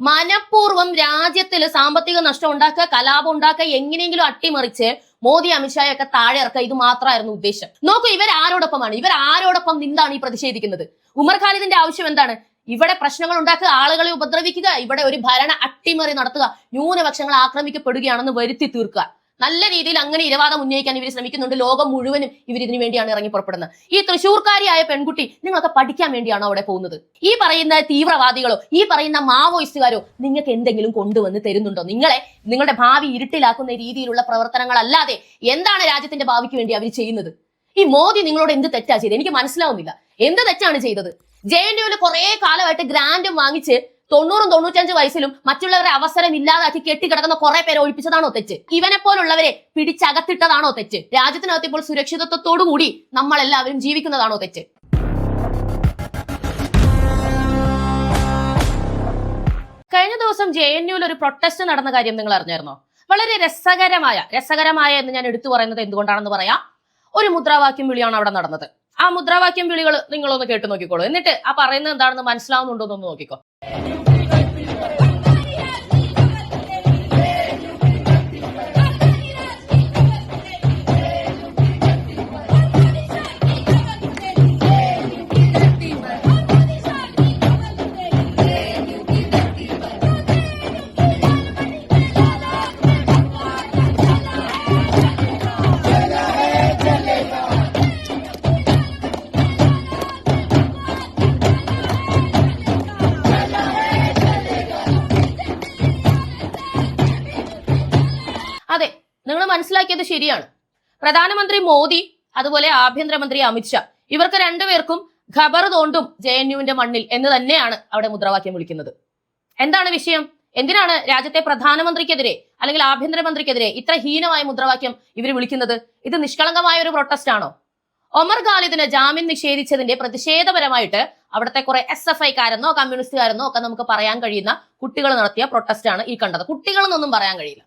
മനഃപൂർവം രാജ്യത്തിൽ സാമ്പത്തിക നഷ്ടം ഉണ്ടാക്കുക കലാപം ഉണ്ടാക്കുക എങ്ങനെയെങ്കിലും അട്ടിമറിച്ച് മോദി അമിത്ഷായൊക്കെ താഴെ ഇറക്കുക ഇത് മാത്രമായിരുന്നു ഉദ്ദേശം. നോക്കൂ ഇവർ ആരോടൊപ്പമാണ് ഇവർ ആരോടൊപ്പം നിന്നാണ് ഈ പ്രതിഷേധിക്കുന്നത്. ഉമർ ഖാലിദിന്റെ ആവശ്യം എന്താണ്? ഇവിടെ പ്രശ്നങ്ങൾ ഉണ്ടാക്കുക ആളുകളെ ഉപദ്രവിക്കുക ഇവിടെ ഒരു ഭരണ അട്ടിമറി നടത്തുക ന്യൂനപക്ഷങ്ങൾ ആക്രമിക്കപ്പെടുകയാണെന്ന് വരുത്തി തീർക്കുക. നല്ല രീതിയിൽ അങ്ങനെ ഇരവാദം ഉന്നയിക്കാൻ ഇവർ ശ്രമിക്കുന്നുണ്ട്. ലോകം മുഴുവനും ഇവർ ഇതിനു വേണ്ടിയാണ് ഇറങ്ങി പുറപ്പെടുന്നത്. ഈ തൃശ്ശൂർക്കാരിയായ പെൺകുട്ടി നിങ്ങളൊക്കെ പഠിക്കാൻ വേണ്ടിയാണോ അവിടെ പോകുന്നത്? ഈ പറയുന്ന തീവ്രവാദികളോ ഈ പറയുന്ന മാവോയിസ്റ്റുകാരോ നിങ്ങൾക്ക് എന്തെങ്കിലും കൊണ്ടുവന്ന് തരുന്നുണ്ടോ? നിങ്ങളെ നിങ്ങളുടെ ഭാവി ഇരുട്ടിലാക്കുന്ന രീതിയിലുള്ള പ്രവർത്തനങ്ങളല്ലാതെ എന്താണ് രാജ്യത്തിന്റെ ഭാവിക്ക് വേണ്ടി അവർ ചെയ്യുന്നത്? ഈ മോദി നിങ്ങളോട് എന്ത് തെറ്റാ ചെയ്തത്? എനിക്ക് മനസ്സിലാവുന്നില്ല. എന്ത് തെറ്റാണ് ചെയ്തത്? ജെ എൻ യുവിൽ കുറെ കാലമായിട്ട് ഗ്രാൻഡും വാങ്ങിച്ച് തൊണ്ണൂറും തൊണ്ണൂറ്റഞ്ച് വയസ്സിലും മറ്റുള്ളവരെ അവസരം ഇല്ലാതാക്കി കെട്ടിക്കിടക്കുന്ന കുറെ പേരെ ഒഴിപ്പിച്ചതാണോ തെറ്റ്? ഇവനെ പോലുള്ളവരെ പിടിച്ചകത്തിട്ടതാണോ തെറ്റ്? രാജ്യത്തിനകത്ത് ഇപ്പോൾ സുരക്ഷിതത്വത്തോടുകൂടി നമ്മൾ എല്ലാവരും ജീവിക്കുന്നതാണോ തെറ്റ്? കഴിഞ്ഞ ദിവസം ജെ എൻ യുവിൽ ഒരു പ്രൊട്ടസ്റ്റ് നടന്ന കാര്യം നിങ്ങൾ അറിഞ്ഞായിരുന്നോ? വളരെ രസകരമായ രസകരമായ എന്ന് ഞാൻ എടുത്തു പറയുന്നത് എന്തുകൊണ്ടാണെന്ന് പറയാം. ഒരു മുദ്രാവാക്യം വിളിയാണ് അവിടെ നടന്നത്. ആ മുദ്രാവാക്യം വിളികൾ നിങ്ങളൊന്ന് കേട്ടു നോക്കിക്കോളൂ. എന്നിട്ട് ആ പറയുന്നത് എന്താണെന്ന് മനസ്സിലാവുന്നുണ്ടോ എന്നൊന്ന് നോക്കിക്കോ. മനസ്സിലാക്കിയത് ശരിയാണ്. പ്രധാനമന്ത്രി മോദി അതുപോലെ ആഭ്യന്തരമന്ത്രി അമിത്ഷാ ഇവർക്ക് രണ്ടുപേർക്കും ഖബർ തോണ്ടും ജെ എൻ യുവിന്റെ മണ്ണിൽ എന്ന് തന്നെയാണ് അവിടെ മുദ്രാവാക്യം വിളിക്കുന്നത്. എന്താണ് വിഷയം? എന്തിനാണ് രാജ്യത്തെ പ്രധാനമന്ത്രിക്കെതിരെ അല്ലെങ്കിൽ ആഭ്യന്തരമന്ത്രിക്കെതിരെ ഇത്ര ഹീനമായ മുദ്രാവാക്യം ഇവർ വിളിക്കുന്നത്? ഇത് നിഷ്കളങ്കമായ ഒരു പ്രൊട്ടസ്റ്റ് ആണോ? ഒമർ ഖാലിദിന് ജാമ്യം നിഷേധിച്ചതിന്റെ പ്രതിഷേധപരമായിട്ട് അവിടുത്തെ കുറെ എസ് എഫ് ഐക്കാരെന്നോ കമ്മ്യൂണിസ്റ്റുകാരെന്നോ ഒക്കെ നമുക്ക് പറയാൻ കഴിയുന്ന കുട്ടികൾ നടത്തിയ പ്രൊട്ടസ്റ്റ് ആണ് ഈ കണ്ടത്. കുട്ടികളെന്നൊന്നും പറയാൻ കഴിയില്ല.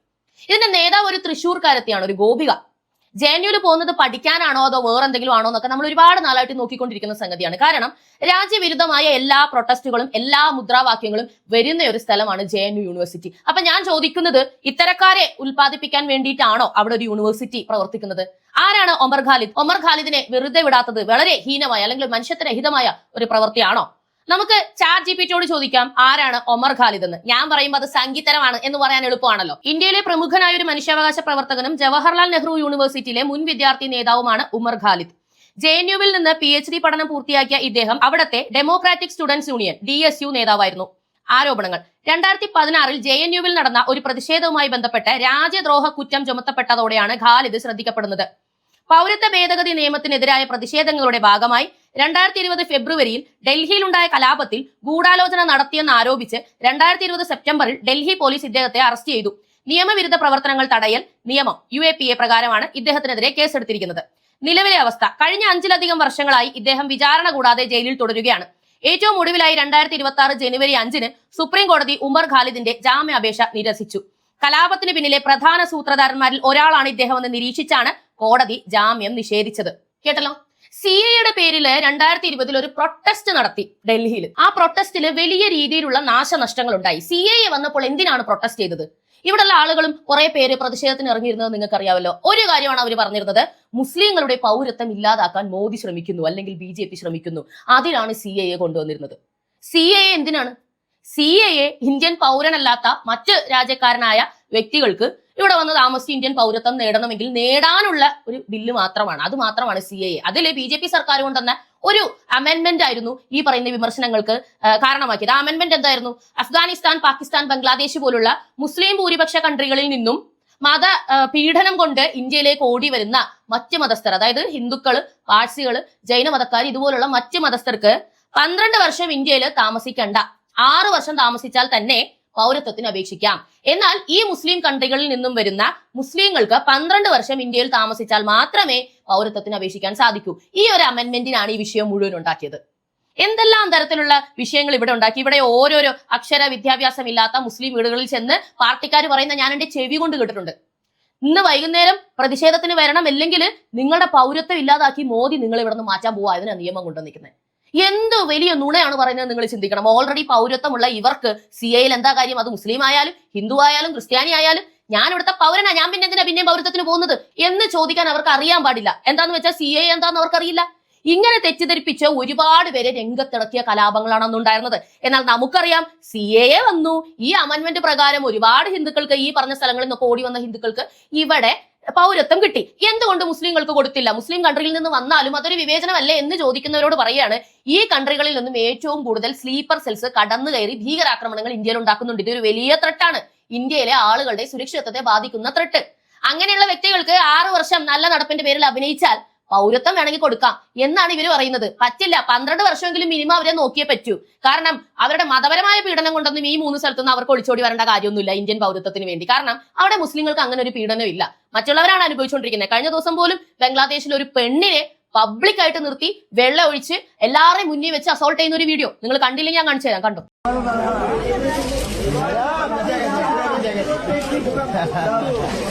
ഇതിന്റെ നേതാവ് ഒരു തൃശ്ശൂർക്കാരത്തെയാണ് ഒരു ഗോപിക. ജെ എൻ യുവിൽ പോകുന്നത് പഠിക്കാനാണോ അതോ വേറെ എന്തെങ്കിലും ആണോ എന്നൊക്കെ നമ്മൾ ഒരുപാട് നാളായിട്ട് നോക്കിക്കൊണ്ടിരിക്കുന്ന സംഗതിയാണ്. കാരണം രാജ്യവിരുദ്ധമായ എല്ലാ പ്രൊട്ടസ്റ്റുകളും എല്ലാ മുദ്രാവാക്യങ്ങളും വരുന്ന ഒരു സ്ഥലമാണ് ജെ എൻ യു യൂണിവേഴ്സിറ്റി. അപ്പൊ ഞാൻ ചോദിക്കുന്നത് ഇത്തരക്കാരെ ഉൽപ്പാദിപ്പിക്കാൻ വേണ്ടിയിട്ടാണോ അവിടെ ഒരു യൂണിവേഴ്സിറ്റി പ്രവർത്തിക്കുന്നത്? ആരാണ് ഒമർ ഖാലിദ്? ഒമർ ഖാലിദിനെ വെറുതെ വിടാത്തത് വളരെ ഹീനമായ അല്ലെങ്കിൽ മനുഷ്യത്വരഹിതമായ ഒരു പ്രവൃത്തിയാണോ? നമുക്ക് ചാറ്റ് ജി പി ടിയോട് ചോദിക്കാം ആരാണ് ഒമർ ഖാലിദ് എന്ന്? ഞാൻ പറയുമ്പോൾ അത് സംഗീതരമാണ് എന്ന് പറയാൻ എളുപ്പമാണല്ലോ. ഇന്ത്യയിലെ പ്രമുഖനായ ഒരു മനുഷ്യാവകാശ പ്രവർത്തകനും ജവഹർലാൽ നെഹ്റു യൂണിവേഴ്സിറ്റിയിലെ മുൻ വിദ്യാർത്ഥി നേതാവുമാണ് ഉമർ ഖാലിദ്. ജെ എൻ യുവിൽ നിന്ന് പി എച്ച് ഡി പഠനം പൂർത്തിയാക്കിയ ഇദ്ദേഹം അവിടത്തെ democratic students union D S U നേതാവായിരുന്നു. ആരോപണങ്ങൾ. രണ്ടായിരത്തി പതിനാറിൽ ജെ എൻ യുവിൽ നടന്ന ഒരു പ്രതിഷേധവുമായി ബന്ധപ്പെട്ട് രാജ്യദ്രോഹ കുറ്റം ചുമത്തപ്പെട്ടതോടെയാണ് ഖാലിദ് ശ്രദ്ധിക്കപ്പെടുന്നത്. പൗരത്വ ഭേദഗതി നിയമത്തിനെതിരായ പ്രതിഷേധങ്ങളുടെ ഭാഗമായി രണ്ടായിരത്തി ഇരുപത് ഫെബ്രുവരിയിൽ ഡൽഹിയിലുണ്ടായ കലാപത്തിൽ ഗൂഢാലോചന നടത്തിയെന്ന് ആരോപിച്ച് രണ്ടായിരത്തി ഇരുപത് സെപ്റ്റംബറിൽ ഡൽഹി പോലീസ് ഇദ്ദേഹത്തെ അറസ്റ്റ് ചെയ്തു. നിയമവിരുദ്ധ പ്രവർത്തനങ്ങൾ തടയൽ നിയമം യു എ പി എ പ്രകാരമാണ് ഇദ്ദേഹത്തിനെതിരെ കേസെടുത്തിരിക്കുന്നത്. നിലവിലെ അവസ്ഥ കഴിഞ്ഞ അഞ്ചിലധികം വർഷങ്ങളായി ഇദ്ദേഹം വിചാരണ കൂടാതെ ജയിലിൽ തുടരുകയാണ്. ഏറ്റവും ഒടുവിലായി രണ്ടായിരത്തി ഇരുപത്തി ആറ് ജനുവരി അഞ്ചിന് സുപ്രീം കോടതി ഉമർ ഖാലിദിന്റെ ജാമ്യാപേക്ഷ നിരസിച്ചു. കലാപത്തിന് പിന്നിലെ പ്രധാന സൂത്രധാരന്മാരിൽ ഒരാളാണ് ഇദ്ദേഹമെന്ന് നിരീക്ഷിച്ചാണ് കോടതി ജാമ്യം നിഷേധിച്ചത്. കേട്ടല്ലോ? സി എയുടെ പേരിൽ രണ്ടായിരത്തി ഇരുപതിൽ ഒരു പ്രൊട്ടസ്റ്റ് നടത്തി ഡൽഹിയിൽ ആ പ്രൊട്ടസ്റ്റിൽ വലിയ രീതിയിലുള്ള നാശനഷ്ടങ്ങൾ ഉണ്ടായി സി എ വന്നപ്പോൾ എന്തിനാണ് പ്രൊട്ടസ്റ്റ് ചെയ്തത്? ഇവിടെയുള്ള ആളുകളും കുറെ പേര് പ്രതിഷേധത്തിന് ഇറങ്ങിയിരുന്നത് നിങ്ങൾക്ക് അറിയാമല്ലോ ഒരു കാര്യമാണ് അവർ പറഞ്ഞിരുന്നത്. മുസ്ലിങ്ങളുടെ പൗരത്വം ഇല്ലാതാക്കാൻ മോദി ശ്രമിക്കുന്നു അല്ലെങ്കിൽ ബി ജെ പി ശ്രമിക്കുന്നു. അതിലാണ് സി എ കൊണ്ടുവന്നിരുന്നത്. സി എ എന്തിനാണ്? സി എ ഇന്ത്യൻ പൗരനല്ലാത്ത മറ്റ് രാജ്യക്കാരനായ വ്യക്തികൾക്ക് ഇവിടെ വന്ന് താമസിച്ച് ഇന്ത്യൻ പൗരത്വം നേടണമെങ്കിൽ നേടാനുള്ള ഒരു ബില്ല് മാത്രമാണ്. അത് മാത്രമാണ് സി എ അതിൽ ബി ജെ പി സർക്കാർ കൊണ്ടുവന്ന ഒരു അമെന്റ്മെന്റ് ആയിരുന്നു ഈ പറയുന്ന വിമർശനങ്ങൾക്ക് കാരണമാക്കിയത്. ആ അമെന്റ്മെന്റ് എന്തായിരുന്നു? അഫ്ഗാനിസ്ഥാൻ പാകിസ്ഥാൻ ബംഗ്ലാദേശ് പോലുള്ള മുസ്ലിം ഭൂരിപക്ഷ കൺട്രികളിൽ നിന്നും മത പീഡനം കൊണ്ട് ഇന്ത്യയിലേക്ക് ഓടി വരുന്ന മറ്റ് മതസ്ഥർ അതായത് ഹിന്ദുക്കൾ പാഴ്സികൾ ജൈന മതക്കാർ ഇതുപോലുള്ള മറ്റ് മതസ്ഥർക്ക് പന്ത്രണ്ട് വർഷം ഇന്ത്യയിൽ താമസിക്കണ്ട. ആറ് വർഷം താമസിച്ചാൽ തന്നെ പൗരത്വത്തിന് അപേക്ഷിക്കാം. എന്നാൽ ഈ മുസ്ലിം കൺട്രികളിൽ നിന്നും വരുന്ന മുസ്ലിങ്ങൾക്ക് പന്ത്രണ്ട് വർഷം ഇന്ത്യയിൽ താമസിച്ചാൽ മാത്രമേ പൗരത്വത്തിന് അപേക്ഷിക്കാൻ സാധിക്കൂ. ഈ ഒരു അമെന്റ്മെന്റിനാണ് ഈ വിഷയം മുഴുവൻ ഉണ്ടാക്കിയത്. എന്തെല്ലാം തരത്തിലുള്ള വിഷയങ്ങൾ ഇവിടെ ഉണ്ടാക്കി? ഇവിടെ ഓരോരോ അക്ഷര വിദ്യാഭ്യാസം ഇല്ലാത്ത മുസ്ലിം വീടുകളിൽ ചെന്ന് പാർട്ടിക്കാർ പറയുന്ന ഞാൻ എന്റെ ചെവി കൊണ്ട് കേട്ടിട്ടുണ്ട്. ഇന്ന് വൈകുന്നേരം പ്രതിഷേധത്തിന് വരണം അല്ലെങ്കിൽ നിങ്ങളുടെ പൗരത്വം ഇല്ലാതാക്കി മോദി നിങ്ങൾ ഇവിടെ നിന്ന് മാറ്റാൻ പോവാ നിയമം കൊണ്ടുവന്നിരിക്കുന്നത് എന്ത് വലിയ നുണയാണ് പറയുന്നത് നിങ്ങൾ ചിന്തിക്കണം. ഓൾറെഡി പൗരത്വമുള്ള ഇവർക്ക് സി എയിൽ എന്താ കാര്യം? അത് മുസ്ലിം ആയാലും ഹിന്ദു ആയാലും ക്രിസ്ത്യാനി ആയാലും ഞാൻ ഇവിടുത്തെ പൗരനാ ഞാൻ പിന്നെ എന്തിനാ പിന്നെയും പൗരത്വത്തിന് പോകുന്നത്? എന്ന് ചോദിക്കാൻ അവർക്ക് അറിയാൻ പാടില്ല. എന്താന്ന് വെച്ചാൽ സി എ എന്താന്ന് അവർക്കറിയില്ല ഇങ്ങനെ തെറ്റിദ്ധരിപ്പിച്ച് ഒരുപാട് പേരെ രംഗത്തിളക്കിയ കലാപങ്ങളാണ് അന്നുണ്ടായിരുന്നത് എന്നാൽ നമുക്കറിയാം സി എ വന്നു. ഈ അമൻമെന്റ് പ്രകാരം ഒരുപാട് ഹിന്ദുക്കൾക്ക് ഈ പറഞ്ഞ സ്ഥലങ്ങളിൽ നിന്നൊക്കെ ഓടി വന്ന ഹിന്ദുക്കൾക്ക് ഇവിടെ പൗരത്വം കിട്ടി. എന്തുകൊണ്ട് മുസ്ലിങ്ങൾക്ക് കൊടുത്തില്ല? മുസ്ലിം കൺട്രിയിൽ നിന്ന് വന്നാലും അതൊരു വിവേചനമല്ലേ എന്ന് ചോദിക്കുന്നവരോട് പറയാണ് ഈ കൺട്രികളിൽ നിന്നും ഏറ്റവും കൂടുതൽ സ്ലീപ്പർ സെൽസ് കടന്നു കയറി ഭീകരാക്രമണങ്ങൾ ഇന്ത്യയിൽ ഉണ്ടാക്കുന്നുണ്ട്. ഇതൊരു വലിയ ത്രട്ടാണ് ഇന്ത്യയിലെ ആളുകളുടെ സുരക്ഷിതത്വത്തെ ബാധിക്കുന്ന ത്രട്ട് അങ്ങനെയുള്ള വ്യക്തികൾക്ക് ആറു വർഷം നല്ല നടപ്പിന്റെ പേരിൽ അഭിനയിച്ചാൽ പൗരത്വം വേണമെങ്കിൽ കൊടുക്കാം. എന്നാണ് ഇവർ പറയുന്നത്. പറ്റില്ല. പന്ത്രണ്ട് വർഷമെങ്കിലും മിനിമം അവരെ നോക്കിയേ പറ്റൂ. കാരണം അവരുടെ മതപരമായ പീഡനം കൊണ്ടൊന്നും ഈ മൂന്ന് സ്ഥലത്തൊന്നും അവർക്ക് ഒളിച്ചോടി വരേണ്ട കാര്യമൊന്നുമില്ല ഇന്ത്യൻ പൗരത്വത്തിന് വേണ്ടി. കാരണം അവിടെ മുസ്ലിങ്ങൾക്ക് അങ്ങനെ ഒരു പീഡനം ഇല്ല. മറ്റുള്ളവരാണ് അനുഭവിച്ചുകൊണ്ടിരിക്കുന്നത്. കഴിഞ്ഞ ദിവസം പോലും ബംഗ്ലാദേശിൽ ഒരു പെണ്ണിനെ പബ്ലിക് ആയിട്ട് നിർത്തി വെള്ളം ഒഴിച്ച് എല്ലാവരെയും മുന്നിൽ വെച്ച് അസോൾട്ട് ചെയ്യുന്ന ഒരു വീഡിയോ നിങ്ങൾ കണ്ടില്ലെങ്കിൽ ഞാൻ കാണിച്ചു തരാം. കണ്ടോ?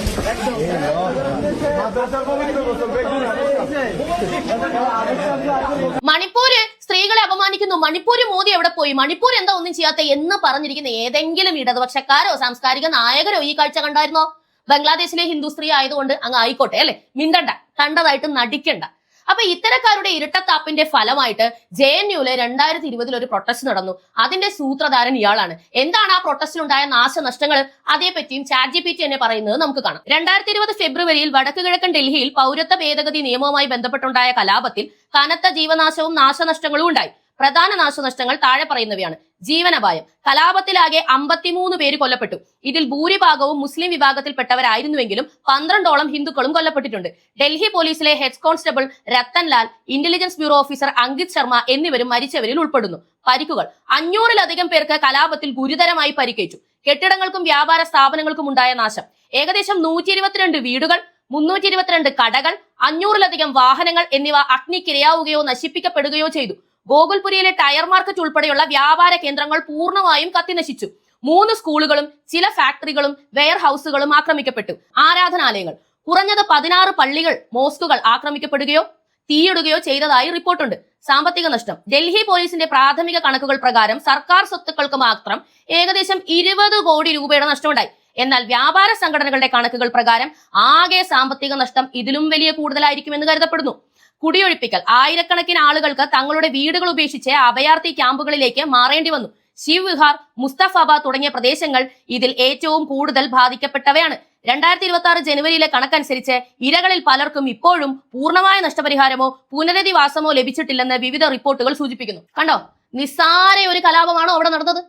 മണിപ്പൂര് സ്ത്രീകളെ അപമാനിക്കുന്നു. മണിപ്പൂര് മോദി എവിടെ പോയി? മണിപ്പൂർ എന്താ ഒന്നും ചെയ്യാത്ത എന്ന് പറഞ്ഞിരിക്കുന്ന ഏതെങ്കിലും ഇടതുപക്ഷക്കാരോ സാംസ്കാരിക നായകരോ ഈ കാഴ്ച കണ്ടായിരുന്നോ? ബംഗ്ലാദേശിലെ ഹിന്ദു സ്ത്രീ ആയതുകൊണ്ട് അങ്ങ് ആയിക്കോട്ടെ അല്ലെ? മിണ്ടണ്ട. കണ്ടതായിട്ട് നടിക്കണ്ട. അപ്പൊ ഇത്തരക്കാരുടെ ഇരട്ടത്താപ്പിന്റെ ഫലമായിട്ട് ജെ എൻ യുലെ രണ്ടായിരത്തി ഇരുപതിൽ ഒരു പ്രൊട്ടസ്റ്റ് നടന്നു. അതിന്റെ സൂത്രധാരൻ ഇയാളാണ്. എന്താണ് ആ പ്രൊട്ടസ്റ്റിലുണ്ടായ നാശനഷ്ടങ്ങൾ? അതേപറ്റിയും ചാറ്റ് ജി പി ടി തന്നെ പറയുന്നത് നമുക്ക് കാണാം. രണ്ടായിരത്തി ഇരുപത് ഫെബ്രുവരിയിൽ വടക്ക് കിഴക്കൻ ഡൽഹിയിൽ പൗരത്വ ഭേദഗതി നിയമവുമായി ബന്ധപ്പെട്ടുണ്ടായ കലാപത്തിൽ കനത്ത ജീവനാശവും നാശനഷ്ടങ്ങളും ഉണ്ടായി. പ്രധാന നാശനഷ്ടങ്ങൾ താഴെ പറയുന്നവയാണ്. ജീവനപായം. കലാപത്തിലാകെ അമ്പത്തിമൂന്ന് പേര് കൊല്ലപ്പെട്ടു. ഇതിൽ ഭൂരിഭാഗവും മുസ്ലിം വിഭാഗത്തിൽപ്പെട്ടവരായിരുന്നുവെങ്കിലും പന്ത്രണ്ടോളം ഹിന്ദുക്കളും കൊല്ലപ്പെട്ടിട്ടുണ്ട്. ഡൽഹി പോലീസിലെ head constable Rattan Lal intelligence bureau officer Ankit Sharma എന്നിവരും മരിച്ചവരിൽ ഉൾപ്പെടുന്നു. പരിക്കുകൾ. അഞ്ഞൂറിലധികം പേർക്ക് കലാപത്തിൽ ഗുരുതരമായി പരിക്കേറ്റു. കെട്ടിടങ്ങൾക്കും വ്യാപാര സ്ഥാപനങ്ങൾക്കും ഉണ്ടായ നാശം. ഏകദേശം നൂറ്റി ഇരുപത്തിരണ്ട് വീടുകൾ മുന്നൂറ്റി ഇരുപത്തിരണ്ട് കടകൾ അഞ്ഞൂറിലധികം വാഹനങ്ങൾ എന്നിവ അഗ്നിക്കിരയാവുകയോ നശിപ്പിക്കപ്പെടുകയോ ചെയ്തു. ഗോകുൽപുരിയിലെ ടയർ മാർക്കറ്റ് ഉൾപ്പെടെയുള്ള വ്യാപാര കേന്ദ്രങ്ങൾ പൂർണമായും കത്തിനശിച്ചു. മൂന്ന് സ്കൂളുകളും ചില ഫാക്ടറികളും വെയർ ഹൗസുകളും ആക്രമിക്കപ്പെട്ടു. ആരാധനാലയങ്ങൾ. കുറഞ്ഞത് പതിനാറ് പള്ളികൾ മോസ്കുകൾ ആക്രമിക്കപ്പെടുകയോ തീയിടുകയോ ചെയ്തതായി റിപ്പോർട്ടുണ്ട്. സാമ്പത്തിക നഷ്ടം. ഡൽഹി പോലീസിന്റെ പ്രാഥമിക കണക്കുകൾ പ്രകാരം സർക്കാർ സ്വത്തുക്കൾക്ക് മാത്രം ഏകദേശം ഇരുപത് കോടി രൂപയുടെ നഷ്ടമുണ്ടായി. എന്നാൽ വ്യാപാര സംഘടനകളുടെ കണക്കുകൾ പ്രകാരം ആകെ സാമ്പത്തിക നഷ്ടം ഇതിലും വലിയ കൂടുതലായിരിക്കുമെന്ന് കരുതപ്പെടുന്നു. കുടിയൊഴിപ്പിക്കൽ. ആയിരക്കണക്കിന് ആളുകൾക്ക് തങ്ങളുടെ വീടുകൾ ഉപേക്ഷിച്ച് അഭയാർത്ഥി ക്യാമ്പുകളിലേക്ക് മാറേണ്ടി വന്നു. ശിവ് വിഹാർ മുസ്തഫാബാദ് തുടങ്ങിയ പ്രദേശങ്ങൾ ഇതിൽ ഏറ്റവും കൂടുതൽ ബാധിക്കപ്പെട്ടവയാണ്. രണ്ടായിരത്തി ഇരുപത്തി ആറ് ജനുവരിയിലെ കണക്കനുസരിച്ച് ഇരകളിൽ പലർക്കും ഇപ്പോഴും പൂർണമായ നഷ്ടപരിഹാരമോ പുനരധിവാസമോ ലഭിച്ചിട്ടില്ലെന്ന് വിവിധ റിപ്പോർട്ടുകൾ സൂചിപ്പിക്കുന്നു. കണ്ടോ? നിസ്സാര ഒരു കലാപമാണോ അവിടെ നടന്നത്?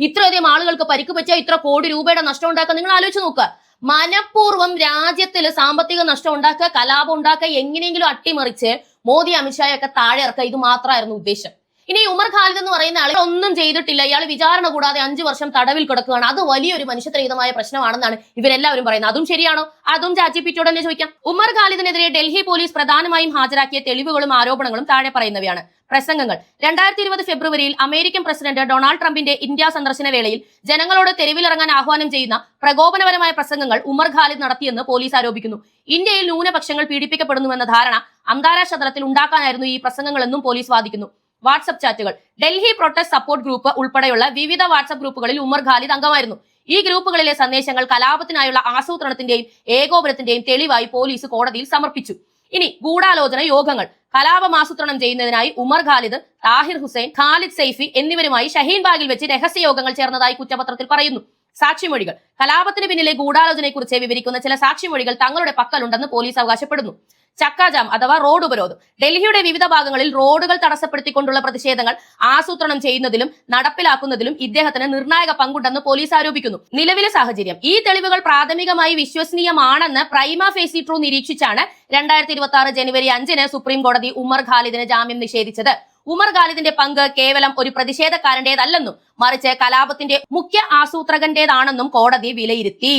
ഇത്രയധികം ആളുകൾക്ക് പരിക്ക് പറ്റിയ ഇത്ര കോടി രൂപയുടെ നഷ്ടം ഉണ്ടാക്കാൻ നിങ്ങൾ ആലോചിച്ച് നോക്കുക. മനഃപൂർവം രാജ്യത്തിൽ സാമ്പത്തിക നഷ്ടം ഉണ്ടാക്കുക കലാപം ഉണ്ടാക്കുക എങ്ങനെയെങ്കിലും അട്ടിമറിച്ച് മോദി അമിത്ഷായൊക്കെ താഴെ ഇറക്കുക. ഇത് മാത്രമായിരുന്നു ഉദ്ദേശം. ഇനി ഉമർ ഖാലിദ് എന്ന് പറയുന്ന ആൾ ഒന്നും ചെയ്തിട്ടില്ല. ഇയാൾ വിചാരണ കൂടാതെ അഞ്ചു വർഷം തടവിൽ കിടക്കുകയാണ്. അത് വലിയൊരു മനുഷ്യത്രഹിതമായ പ്രശ്നമാണെന്നാണ് ഇവരെല്ലാവരും പറയുന്നത്. അതും ശരിയാണോ? അതും ചാച്ചി പിറ്റോട് തന്നെ ചോദിക്കാം. ഉമർ ഖാലിദിനെതിരെ ഡൽഹി പോലീസ് പ്രധാനമായും ഹാജരാക്കിയ തെളിവുകളും ആരോപണങ്ങളും താഴെ പറയുന്നവയാണ്. പ്രസംഗങ്ങൾ. രണ്ടായിരത്തി ഇരുപത് ഫെബ്രുവരിയിൽ അമേരിക്കൻ പ്രസിഡന്റ് ഡൊണാൾഡ് ട്രംപിന്റെ ഇന്ത്യ സന്ദർശന വേളയിൽ ജനങ്ങളോട് തെരുവിലിറങ്ങാൻ ആഹ്വാനം ചെയ്യുന്ന പ്രകോപനപരമായ പ്രസംഗങ്ങൾ ഉമർ ഖാലിദ് നടത്തിയെന്ന് പോലീസ് ആരോപിക്കുന്നു. ഇന്ത്യയിൽ ന്യൂനപക്ഷങ്ങൾ പീഡിപ്പിക്കപ്പെടുന്നുവെന്ന ധാരണ അന്താരാഷ്ട്ര തലത്തിൽ ഉണ്ടാക്കാനായിരുന്നു ഈ പ്രസംഗങ്ങളെന്നും പോലീസ് വാദിക്കുന്നു. വാട്സപ്പ് ചാറ്റുകൾ. ഡൽഹി പ്രൊട്ടസ്റ്റ് സപ്പോർട്ട് ഗ്രൂപ്പ് ഉൾപ്പെടെയുള്ള വിവിധ വാട്സപ്പ് ഗ്രൂപ്പുകളിൽ ഉമർ ഖാലിദ് അംഗമായിരുന്നു. ഈ ഗ്രൂപ്പുകളിലെ സന്ദേശങ്ങൾ കലാപത്തിനായുള്ള ആസൂത്രണത്തിന്റെയും ഏകോപനത്തിന്റെയും തെളിവായി പോലീസ് കോടതിയിൽ സമർപ്പിച്ചു. ഇനി ഗൂഢാലോചന യോഗങ്ങൾ. കലാപം ആസൂത്രണം ചെയ്യുന്നതിനായി ഉമർ ഖാലിദ് താഹിർ ഹുസൈൻ ഖാലിദ് സൈഫി എന്നിവരുമായി ഷഹീൻ ബാഗിൽ വെച്ച് രഹസ്യ യോഗങ്ങൾ ചേർന്നതായി കുറ്റപത്രത്തിൽ പറയുന്നു. സാക്ഷിമൊഴികൾ. കലാപത്തിന് പിന്നിലെ ഗൂഢാലോചനയെക്കുറിച്ച് വിവരിക്കുന്ന ചില സാക്ഷിമൊഴികൾ തങ്ങളുടെ പക്കലുണ്ടെന്ന് പോലീസ് അവകാശപ്പെടുന്നു. ചക്കാജാം അഥവാ റോഡ് ഉപരോധം. ഡൽഹിയുടെ വിവിധ ഭാഗങ്ങളിൽ റോഡുകൾ തടസ്സപ്പെടുത്തിക്കൊണ്ടുള്ള പ്രതിഷേധങ്ങൾ ആസൂത്രണം ചെയ്യുന്നതിലും നടപ്പിലാക്കുന്നതിലും ഇദ്ദേഹത്തിന് നിർണായക പങ്കുണ്ടെന്ന് പോലീസ് ആരോപിക്കുന്നു. നിലവിലെ സാഹചര്യം ഈ തെളിവുകൾ പ്രാഥമികമായി വിശ്വസനീയമാണെന്ന് പ്രൈമ ഫേസി ട്രൂ നിരീക്ഷിച്ചാണ് രണ്ടായിരത്തി ഇരുപത്തി ആറ് ജനുവരി അഞ്ചിന് സുപ്രീം കോടതി ഉമർ ഖാലിദിന് ജാമ്യം നിഷേധിച്ചത്. ഉമർ ഖാലിദിന്റെ പങ്ക് കേവലം ഒരു പ്രതിഷേധക്കാരന്റേതല്ലെന്നും മറിച്ച് കലാപത്തിന്റെ മുഖ്യ ആസൂത്രകന്റേതാണെന്നും കോടതി വിലയിരുത്തി.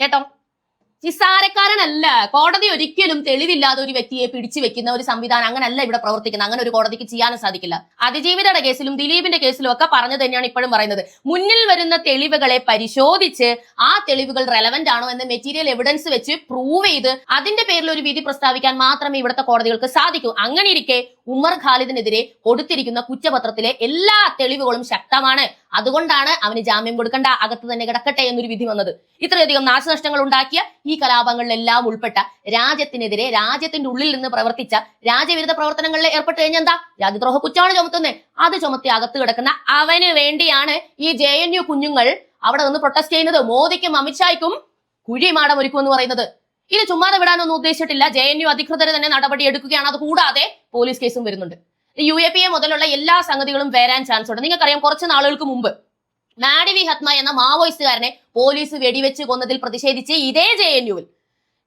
കേട്ടോ? നിസ്സാരക്കാരനല്ല. കോടതി ഒരിക്കലും തെളിവില്ലാതെ ഒരു വ്യക്തിയെ പിടിച്ചു വെക്കുന്ന ഒരു സംവിധാനം അങ്ങനല്ല ഇവിടെ പ്രവർത്തിക്കുന്നത്. അങ്ങനെ ഒരു കോടതിക്ക് ചെയ്യാനും സാധിക്കില്ല. അതിജീവിതയുടെ കേസിലും ദിലീപിന്റെ കേസിലും ഒക്കെ പറഞ്ഞു തന്നെയാണ് ഇപ്പോഴും പറയുന്നത്. മുന്നിൽ വരുന്ന തെളിവുകളെ പരിശോധിച്ച് ആ തെളിവുകൾ റെലവെന്റ് ആണോ എന്ന മെറ്റീരിയൽ എവിഡൻസ് വെച്ച് പ്രൂവ് ചെയ്ത് അതിന്റെ പേരിൽ ഒരു വിധി പ്രസ്താവിക്കാൻ മാത്രമേ ഇവിടുത്തെ കോടതികൾക്ക് സാധിക്കൂ. അങ്ങനെ ഇരിക്കെ ഉമർ ഖാലിദിനെതിരെ കൊടുത്തിരിക്കുന്ന കുറ്റപത്രത്തിലെ എല്ലാ തെളിവുകളും ശക്തമാണ്. അതുകൊണ്ടാണ് അവന് ജാമ്യം കൊടുക്കണ്ട അകത്ത് തന്നെ കിടക്കട്ടെ എന്നൊരു വിധി വന്നത്. ഇത്രയധികം നാശനഷ്ടങ്ങൾ ഉണ്ടാക്കിയ ഈ കലാപങ്ങളിലെല്ലാം ഉൾപ്പെട്ട രാജ്യത്തിനെതിരെ രാജ്യത്തിന്റെ ഉള്ളിൽ നിന്ന് പ്രവർത്തിച്ച രാജ്യവിരുദ്ധ പ്രവർത്തനങ്ങളിൽ ഏർപ്പെട്ട് കഴിഞ്ഞാൽ എന്താ? രാജ്യദ്രോഹ കുറ്റമാണ് ചുമത്തുന്നത് അത് ചുമത്തി അകത്ത് കിടക്കുന്ന അവന് വേണ്ടിയാണ് ഈ ജെ എൻ യു കുഞ്ഞുങ്ങൾ അവിടെ നിന്ന് പ്രൊട്ടസ്റ്റ് ചെയ്യുന്നത്. മോദിക്കും അമിത്ഷായ്ക്കും കുഴിമാടം ഒരുക്കുമെന്ന് പറയുന്നത്. ഇത് ചുമ്മാതെ വിടാനൊന്നും ഉദ്ദേശിച്ചിട്ടില്ല. ജെ എൻ യു അധികൃതർ തന്നെ നടപടി എടുക്കുകയാണ്. അത് കൂടാതെ പോലീസ് കേസും വരുന്നുണ്ട്. യു എ പി എ മുതലുള്ള എല്ലാ സംഗതികളും വരാൻ ചാൻസ് ഉണ്ട്. നിങ്ങൾക്കറിയാം കുറച്ച് നാളുകൾക്ക് മുമ്പ് മാഡിവി ഹത്മ എന്ന മാവോയിസ്റ്റുകാരനെ പോലീസ് വെടിവെച്ച് കൊന്നതിൽ പ്രതിഷേധിച്ച് ഇതേ ജെ എൻ യുവിൽ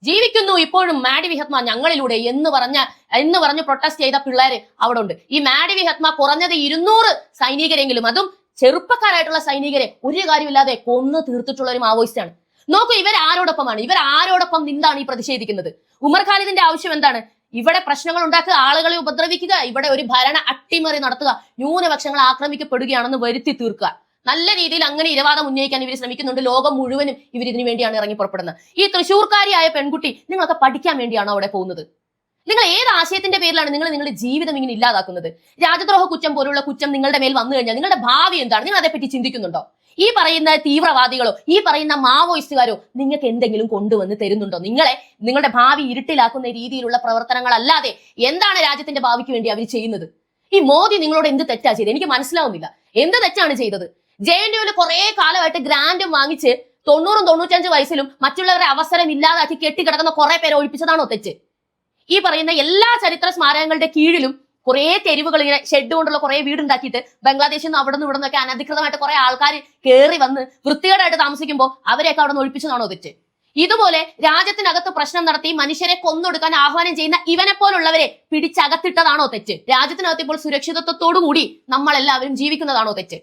ജീവിക്കുന്നു ഇപ്പോഴും മാഡി വിഹത്മ ഞങ്ങളിലൂടെ എന്ന് പറഞ്ഞ എന്ന് പറഞ്ഞ് പ്രൊട്ടസ്റ്റ് ചെയ്ത പിള്ളേര് അവിടെ ഉണ്ട് ഈ മാഡി വിഹത്മ കുറഞ്ഞത് ഇരുന്നൂറ് സൈനികരെങ്കിലും അതും ചെറുപ്പക്കാരായിട്ടുള്ള സൈനികരെ ഒരു കാര്യമില്ലാതെ കൊന്നു തീർത്തിട്ടുള്ള ഒരു മാവോയിസ്റ്റ് ആണ് നോക്കൂ ഇവർ ആരോടൊപ്പമാണ് ഇവർ ആരോടൊപ്പം നിന്നാണ് ഈ പ്രതിഷേധിക്കുന്നത്. ഉമർ ഖാലിദിന്റെ ആവശ്യം എന്താണ്? ഇവിടെ പ്രശ്നങ്ങൾ ഉണ്ടാക്കുക ആളുകളെ ഉപദ്രവിക്കുക ഇവിടെ ഒരു ഭരണ അട്ടിമറി നടത്തുക ന്യൂനപക്ഷങ്ങൾ ആക്രമിക്കപ്പെടുകയാണെന്ന് വരുത്തി തീർക്കുക. നല്ല രീതിയിൽ അങ്ങനെ ഇരവാദം ഉന്നയിക്കാൻ ഇവർ ശ്രമിക്കുന്നുണ്ട്. ലോകം മുഴുവനും ഇവർ ഇതിനു വേണ്ടിയാണ് ഇറങ്ങി പുറപ്പെടുന്നത്. ഈ തൃശ്ശൂർക്കാരിയായ പെൺകുട്ടി നിങ്ങളൊക്കെ പഠിക്കാൻ വേണ്ടിയാണോ അവിടെ പോകുന്നത്? നിങ്ങൾ ഏത് ആശയത്തിന്റെ പേരിലാണ് നിങ്ങൾ നിങ്ങളുടെ ജീവിതം ഇങ്ങനെ ഇല്ലാതാക്കുന്നത്? രാജദ്രോഹ കുറ്റം പോലുള്ള കുറ്റം നിങ്ങളുടെ മേൽ വന്നു കഴിഞ്ഞാൽ നിങ്ങളുടെ ഭാവി എന്താണ്? നിങ്ങൾ അതേപ്പറ്റി ചിന്തിക്കുന്നുണ്ടോ? ഈ പറയുന്ന തീവ്രവാദികളോ ഈ പറയുന്ന മാവോയിസ്റ്റുകാരോ നിങ്ങൾക്ക് എന്തെങ്കിലും കൊണ്ടുവന്ന് തരുന്നുണ്ടോ? നിങ്ങളെ നിങ്ങളുടെ ഭാവി ഇരുട്ടിലാക്കുന്ന രീതിയിലുള്ള പ്രവർത്തനങ്ങളല്ലാതെ എന്താണ് രാജ്യത്തിന്റെ ഭാവിക്ക് വേണ്ടി അവർ ചെയ്യുന്നത്? ഈ മോദി നിങ്ങളോട് എന്ത് തെറ്റാ ചെയ്തത്? എനിക്ക് മനസ്സിലാവുന്നില്ല. എന്ത് തെറ്റാണ് ചെയ്തത്? ജെ എൻ യുവിൽ കുറെ കാലമായിട്ട് ഗ്രാൻഡും വാങ്ങിച്ച് തൊണ്ണൂറും തൊണ്ണൂറ്റഞ്ച് വയസ്സിലും മറ്റുള്ളവരെ അവസരം ഇല്ലാതാക്കി കെട്ടിക്കിടക്കുന്ന കുറെ പേരെ ഒഴിപ്പിച്ചതാണോ തെറ്റ്? ഈ പറയുന്ന എല്ലാ ചരിത്ര സ്മാരകങ്ങളുടെ കീഴിലും കുറെ തെരുവുകൾ ഇങ്ങനെ ഷെഡ് കൊണ്ടുള്ള കുറെ വീടുണ്ടാക്കിയിട്ട് ബംഗ്ലാദേശിൽ നിന്ന് അവിടെ നിന്ന് ഇവിടെ നിന്നൊക്കെ അനധികൃതമായിട്ട് കുറെ ആൾക്കാർ കയറി വന്ന് വൃത്തികേടായിട്ട് താമസിക്കുമ്പോൾ അവരെയൊക്കെ അവിടെ നിന്ന് ഒഴിപ്പിച്ചതാണോ തെറ്റ്? ഇതുപോലെ രാജ്യത്തിനകത്ത് പ്രശ്നം നടത്തി മനുഷ്യരെ കൊന്നൊടുക്കാൻ ആഹ്വാനം ചെയ്യുന്ന ഇവനെ പോലുള്ളവരെ പിടിച്ചകത്തിട്ടതാണോ തെറ്റ്? രാജ്യത്തിനകത്ത് ഇപ്പോൾ സുരക്ഷിതത്വത്തോടു കൂടി നമ്മളെല്ലാവരും ജീവിക്കുന്നതാണോ തെറ്റ്?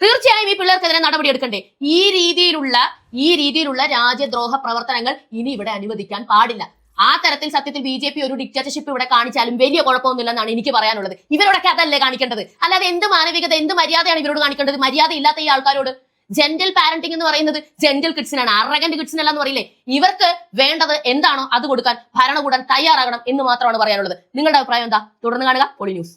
തീർച്ചയായും ഈ പിള്ളേർക്കെതിരെ നടപടി എടുക്കണ്ടേ? ഈ രീതിയിലുള്ള ഈ രീതിയിലുള്ള രാജ്യദ്രോഹ പ്രവർത്തനങ്ങൾ ഇനി ഇവിടെ അനുവദിക്കാൻ പാടില്ല. ആ തരത്തിൽ സത്യത്തിൽ ബി ജെ പി ഒരു ഡിക്റ്റേറ്റർഷിപ്പ് ഇവിടെ കാണിച്ചാലും വലിയ കുഴപ്പമൊന്നുമില്ലെന്നാണ് എനിക്ക് പറയാനുള്ളത്. ഇവരോടൊക്കെ അതല്ലേ കാണിക്കേണ്ടത്? അല്ലാതെ എന്ത് മാനവികത എന്ത് മര്യാദയാണ് ഇവരോട് കാണിക്കേണ്ടത്? മര്യാദ ഇല്ലാത്ത ഈ ആൾക്കാരോട്. ജെന്റൽ പാരന്റിംഗ് എന്ന് പറയുന്നത് ജെന്റൽ കിഡ്സിനാണ് അറഗന്റ് കിഡ്സിനല്ല എന്ന് പറയില്ലേ? ഇവർക്ക് വേണ്ടത് എന്താണോ അത് കൊടുക്കാൻ ഭരണകൂടം തയ്യാറാകണം എന്ന് മാത്രമാണ് പറയാനുള്ളത്. നിങ്ങളുടെ അഭിപ്രായം എന്താ? തുടർന്ന് കാണുക. പൊളി ന്യൂസ്